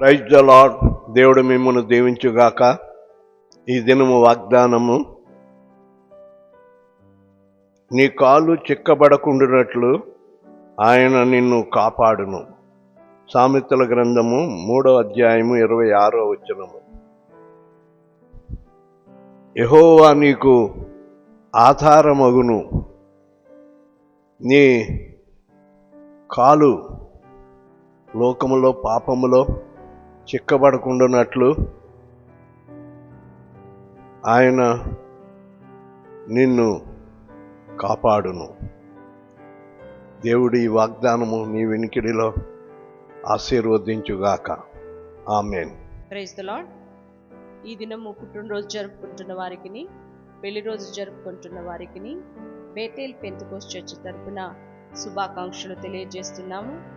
Praise the lord దేవుడు మిమ్మల్ని దీవించుగాక. ఈ దినము వాగ్దానము నీ కాలు చిక్కబడకుండునట్లు ఆయన నిన్ను కాపాడును. సామెతల గ్రంథము మూడో అధ్యాయము ఇరవై ఆరో వచనము. యహోవా నీకు ఆధారమగును. నీ కాలు లోకములో పాపములో చిక్కబడకుండానట్లు ఆయన నిన్ను కాపాడును. దేవుడి వాగ్దానము నీ వెనికిడిలో ఆశీర్వదించుగాక. ఆమెన్. ప్రైజ్ ద లాడ్ ఈ దినము పుట్టినరోజు జరుపుకుంటున్న వారికి పెళ్ళి రోజు జరుపుకుంటున్న వారికి బేతేల్ పెంతుకోస్ చర్చ్ తరపున శుభాకాంక్షలు తెలియజేస్తున్నాము.